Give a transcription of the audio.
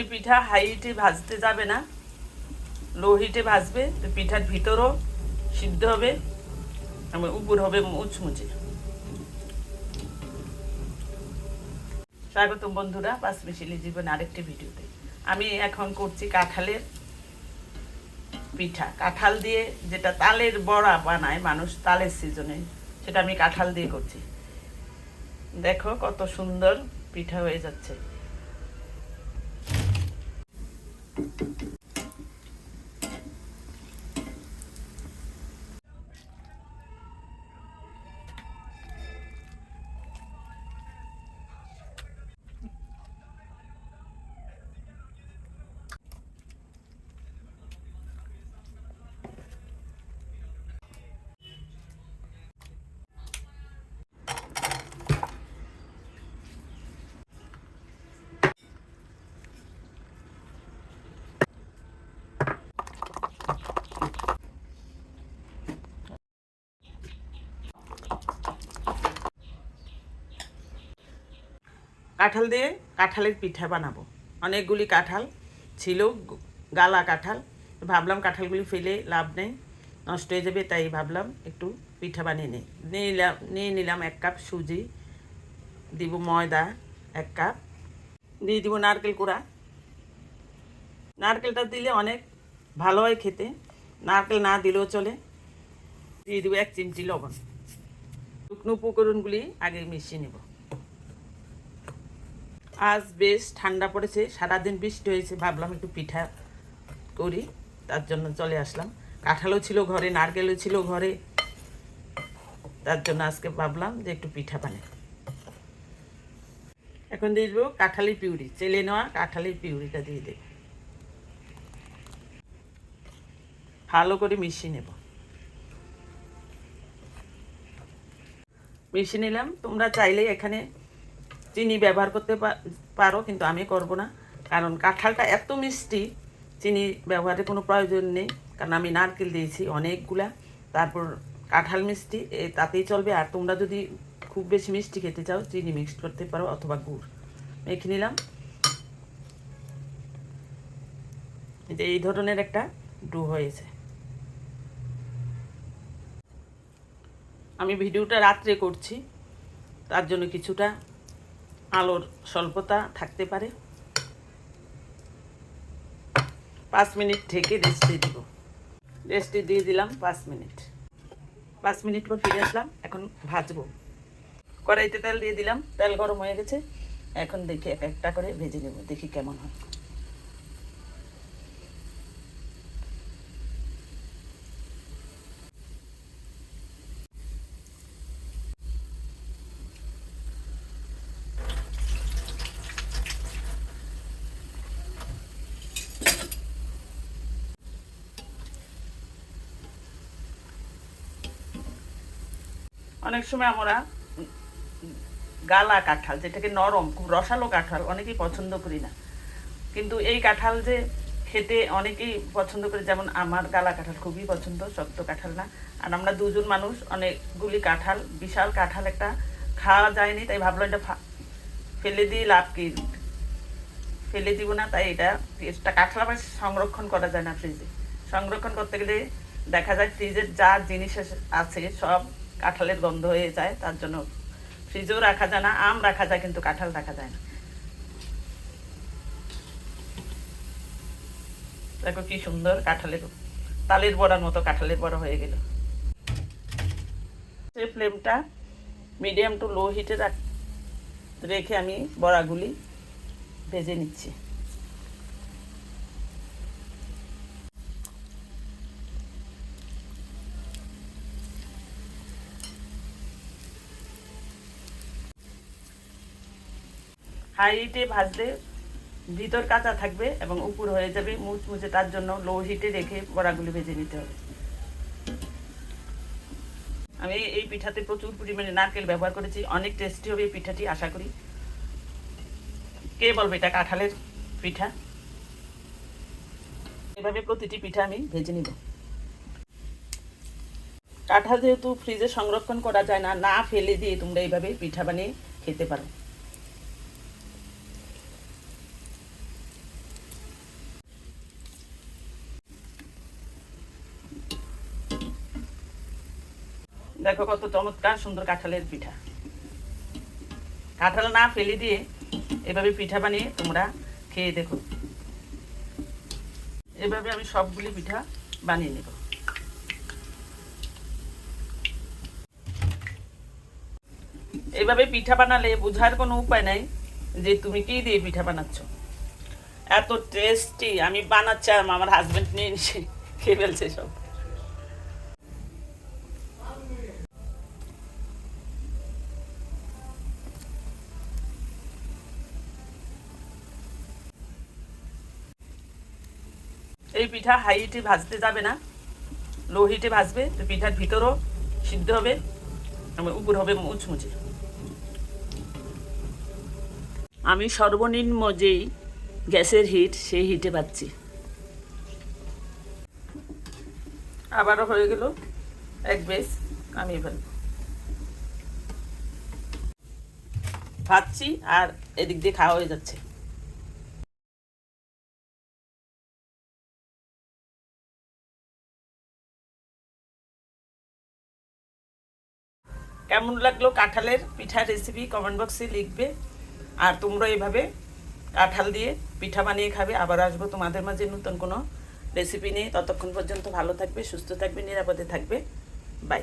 এই পিঠা হাই হিটে ভাজতে যাবে না। লো হিটে ভাজবে, তো পিঠার ভিতরও সিদ্ধ হবে, এবং উপর হবে মুচমুচে। স্বাগতম বন্ধুরা, পাঁচ মিশিলি জীবন আরেকটি ভিডিওতে। আমি এখন করছি কাঁঠালের পিঠা। কাঁঠাল দিয়ে যেটা তালের বড়া বানায় মানুষ তালের সিজনে সেটা আমি কাঁঠাল দিয়ে করছি। দেখো কত সুন্দর পিঠা হয়ে যাচ্ছে। কাঁঠাল দিয়ে কাঁঠালের পিঠা বানাবো। অনেকগুলি কাঁঠাল ছিল, গালা কাঁঠাল। ভাবলাম কাঁঠালগুলি ফেলে লাভ নেই, নষ্ট হয়ে যাবে, তাই ভাবলাম একটু পিঠা বানিয়ে নিই। নিলাম, নিয়ে নিলাম এক কাপ সুজি, দিব ময়দা এক কাপ, দিয়ে দিব নারকেল কুড়া। নারকেলটা দিলে অনেক ভালো হয় খেতে, নারকেল না দিলেও চলে। দিয়ে দিব এক চিমচি লবণ। শুকনো উপকরণগুলি আগে মিশিয়ে নেব। আজ বেশ ঠান্ডা পড়েছে, সারাদিন বৃষ্টি হয়েছে, ভাবলাম একটু পিঠা করি, তার জন্য চলে আসলাম। কাঁঠালও ছিল ঘরে, নারকেলও ছিল ঘরে, তার জন্য আজকে ভাবলাম যে একটু পিঠা বানাই। এখন দিয়ে দেবো কাঁঠালি পিউরি, চেলে নেওয়া কাঁঠালি পিউরিটা দিয়ে দেব। ভালো করে মিশিয়ে নেব। মিশিয়ে নিলাম, তোমরা চাইলে এখানে চিনি ব্যবহার করতে পারো, কিন্তু আমি করব না। কারণ কাঁঠালটা এত মিষ্টি, চিনি ব্যবহারের কোনো প্রয়োজন নেই। কারণ আমি নারকেল দিয়েছি অনেকগুলা। তারপর কাঁঠাল মিষ্টি, এ তাতেই চলবে। আর তোমরা যদি খুব বেশি মিষ্টি খেতে চাও, চিনি মিক্সড করতে পারো অথবা গুড়। মেখে নিলাম। যে এই ধরনের একটা ডু হয়েছে। আমি ভিডিওটা রাত্রে করছি। তার জন্য কিছুটা আলোর স্বল্পতা থাকতে পারে। পাঁচ মিনিট ঢেকে রেস্টে দিব। রেস্টে দিয়ে দিলাম পাঁচ মিনিট। পাঁচ মিনিট পর ফিরে আসলাম, এখন ভাজবো। কড়াইতে তেল দিয়ে দিলাম, তেল গরম হয়ে গেছে। এখন দেখি এক একটা করে ভেজে নেব, দেখি কেমন হয়। অনেক সময় আমরা গালা কাঁঠাল, যেটাকে নরম, খুব রসালো কাঁঠাল অনেকেই পছন্দ করি না। কিন্তু এই কাঁঠাল যে খেতে অনেকেই পছন্দ করে, যেমন আমার গালা কাঁঠাল খুবই পছন্দ, শক্ত কাঁঠাল না। আর আমরা দুজন মানুষ, অনেকগুলি কাঁঠাল, বিশাল কাঁঠাল একটা খাওয়া যায়নি, তাই ভাবলাম এটা ফেলে দিয়ে লাভ কি? ফেলে দিব না, তাই এটা এটা কাঁঠাল আবার সংরক্ষণ করা যায় না ফ্রিজে। সংরক্ষণ করতে গেলে দেখা যায় ফ্রিজের যা জিনিস আছে- আছে, সব কাঁঠালের গন্ধ হয়ে যায়, তার জন্য ফ্রিজেও রাখা যায় না, আম রাখা যায়, কিন্তু কাঁঠাল রাখা যায় না। দেখো কি সুন্দর কাঁঠালের, তালের বড়ার মতো কাঁঠালের বড়া হয়ে গেল। সেই ফ্লেমটা মিডিয়াম টু লো হিটে রাখ রেখে আমি বড়াগুলি ভেজে নিচ্ছি। হাই হিটে ভাজলে ভিতর কাঁচা থাকবে এবং উপর হয়ে যাবে মুচমুচে, তার জন্য লো হিটে রেখে বড়াগুলি ভেজে নিতে হবে। আমি এই পিঠাতে প্রচুর পরিমাণে নারকেল ব্যবহার করেছি, অনেক টেস্টি হবে এই পিঠাটি, আশা করি। কে বলবে এটা কাঁঠালের পিঠা? এভাবে প্রতিটি পিঠা আমি ভেজে নিব। কাঁঠাল যেহেতু ফ্রিজে সংরক্ষণ করা যায় না না ফেলে দিয়ে তোমরা এইভাবে পিঠা বানিয়ে খেতে পারো। দেখো কত চমৎকার সুন্দর কাঁঠালের পিঠা। কাঁঠাল না ফেলে দিয়ে এভাবে পিঠা বানিয়ে তোমরা খেয়ে দেখো। এভাবে আমি সবগুলি পিঠা বানিয়ে নেব। এভাবে পিঠা বানালে বোঝার কোনো উপায় নাই যে তুমি কি দিয়ে পিঠা বানাচ্ছ। এত টেস্টি আমি বানাচ্ছি আমার হাজবেন্ড নিয়ে খেয়ে ফেলছে সব। এই পিঠা হাই হিটে ভাজতে যাবে না। লো হিটে ভাজবে, তো পিঠার ভিতরও সিদ্ধ হবে উপর হবে মুচমুচে আমি সর্বনিম্ন যেই গ্যাসের হিট, সেই হিটে পাচ্ছি আবারও হয়ে গেল এক বেশ আমি ফেলব ভাজছি আর এদিক দিয়ে খাওয়া হয়ে যাচ্ছে। কেমন লাগল কাঁঠালের পিঠা রেসিপি কমেন্ট বক্সে লিখবে। আর তোমরা এভাবে কাঁঠাল দিয়ে পিঠা বানিয়ে খাবে। আবার আসব তোমাদের মাঝে নতুন কোনো রেসিপি নিয়ে। ততক্ষণ পর্যন্ত ভালো থাকবে, সুস্থ থাকবে, নিরাপদে থাকবে। বাই